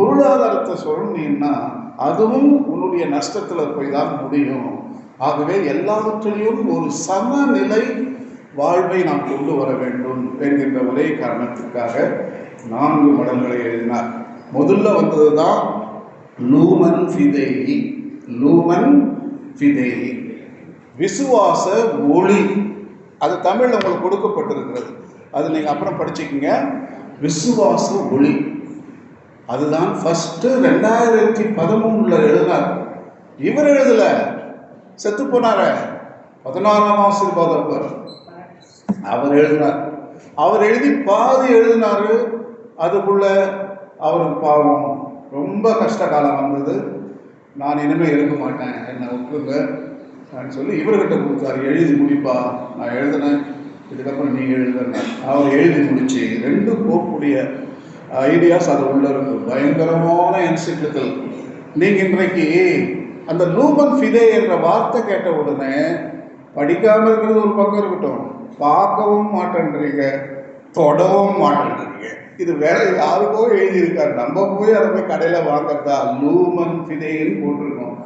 பொருளாதாரத்தை சொல்லணும்னா அதுவும் உன்னுடைய நஷ்டத்தில் போய் தான் முடியும். ஆகவே எல்லாவற்றிலையும் ஒரு சமநிலை வாழ்வை நாம் கொண்டு வர வேண்டும் என்கின்ற ஒரே காரணத்திற்காக நான்கு மடல்களை எழுதினார். முதல்ல வந்தது தான் லூமன் ஃபிதேயி லூமன் ஃபிதேயி. விசுவாச ஒளி. அது தமிழில் உங்களுக்கு கொடுக்கப்பட்டிருக்கிறது. அது நீங்கள் அப்புறம் படிச்சுக்கோங்க. விசுவாச ஒளி. அதுதான் ஃபஸ்ட்டு ரெண்டாயிரத்தி பதிமூணில் எழுதினார். இவர் எழுதல. செத்து போனார. பதினாறாம் ஆசீர்வாதப்பர் அவர் எழுதினார். அவர் எழுதி பாதி எழுதினார். அதுக்குள்ள அவருக்கு பாவம். ரொம்ப கஷ்ட காலம் வந்தது. நான் இனிமேல் இருக்க மாட்டேன். என்னை விட்டுருங்க அப்படின்னு சொல்லி இவர்கிட்ட கொடுத்தாரு. எழுதி முடிப்பா. நான் எழுதினேன். இதுக்கப்புறம் நீ எழுதுறேன் அவர் எழுதி முடிச்சு ரெண்டு போகக்கூடிய ஐடியாஸ் அது உள்ள இருக்கு பயங்கரமான என்சிக்ளிக்கல். நீங்கள் இன்றைக்கு அந்த லூபன் ஃபிதே என்ற வார்த்தை கேட்ட உடனே படிக்காம இருக்கிறது ஒரு பக்கம் இருக்கட்டும். பார்க்கவும் மாட்டேன்றீங்க தொடவும் மாட்டேன்றீங்க. இது வேற யாருக்கோ எழுதியிருக்காரு? நம்ம போய் அதை போய் கடையில் வாங்குறதா? லூமன் ஃபிதேன்னு போட்டிருக்கோம்.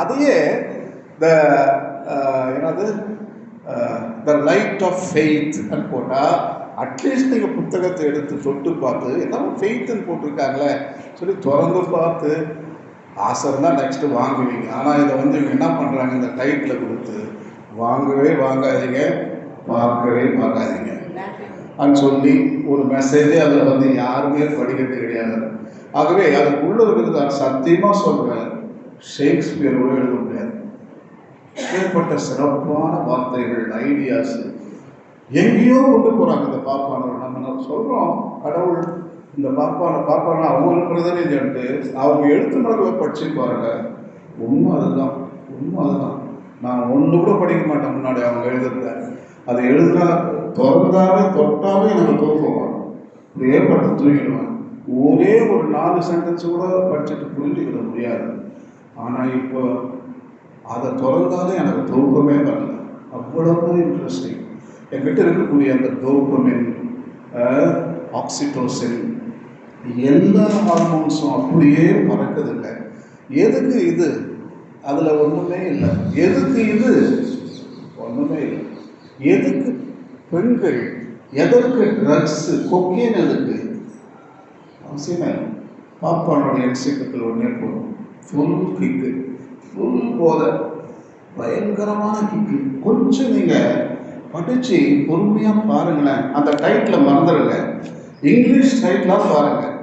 அதையே த என்னது? த லைட் ஆஃப் ஃபெய்த் போட்டால் அட்லீஸ்ட் நீங்கள் புத்தகத்தை எடுத்து தொட்டு பார்த்து எல்லாமே ஃபெய்த்துன்னு போட்டிருக்காங்களே. சொல்லி திறந்து பார்த்து ஆசை இருந்தால் நெக்ஸ்ட்டு வாங்குவீங்க. ஆனால் இதை வந்து இவங்க என்ன பண்ணுறாங்க இந்த டைட்டில் கொடுத்து வாங்கவே வாங்காதீங்க பார்க்கவே பார்க்காதீங்க. அப்படின்னு சொல்லி ஒரு மெசேஜே அதில் வந்து யாருமே படிக்கிறது கிடையாது. ஆகவே அதுக்குள்ளே இருக்கிறது நான் சத்தியமாக சொல்கிறேன் ஷேக்ஸ்பியரோடு எழுத முடியாது. ஏற்பட்ட சிறப்பான வார்த்தைகள் ஐடியாஸ் எங்கேயோ கொண்டு போகிறாங்க இந்த பாப்பானவர். நம்ம சொல்கிறோம் கடவுள் இந்த பாப்பான பாப்பான அவங்களுக்கு பிரதிநிதின்ட்டு அவங்க எழுத்து மரபை படிச்சு பாருங்க. உண்மை அதுதான் உண்மை அதுதான். நான் ஒன்று கூட படிக்க மாட்டேன் முன்னாடி அவங்க எழுதுறத. அதை எழுதுனா திறந்தாவே தொட்டாவே எனக்கு தூக்கம் ஏற்பட்டு தூங்கிடுவேன். ஒரே ஒரு நாலு சென்டென்ஸ் கூட படிச்சுட்டு புரிஞ்சுக்கிட முடியாது. ஆனால் இப்போ அதை திறந்தாலே எனக்கு தூக்கமே வரல. அவ்வளவு இன்ட்ரெஸ்டிங் என்கிட்ட இருக்கக்கூடிய அந்த டோப்பமின் ஆக்சிடோசின் எல்லா ஹார்மோன்ஸும் அப்படியே மறக்கதில்லை எதுக்கு இது? அதில் ஒன்றுமே இல்லை. எதுக்கு இது? ஒன்றுமே இல்லை. எதுக்கு பெண்கள் எதற்கு ட்ரக்ஸு கொக்கேன் எதுக்கு? அவசியமே பாப்பானுடைய என்சிக்கத்தில் ஒன்றே போடும் ஃபுல் கிக்கு ஃபுல் போதை பயங்கரமான கிக்கு கொஞ்சம் நீங்கள் படித்து பொறுமையாக பாருங்களேன். அந்த டைட்டில் மறந்துடுங்க இங்கிலீஷ் டைட்டிலாக பாருங்கள்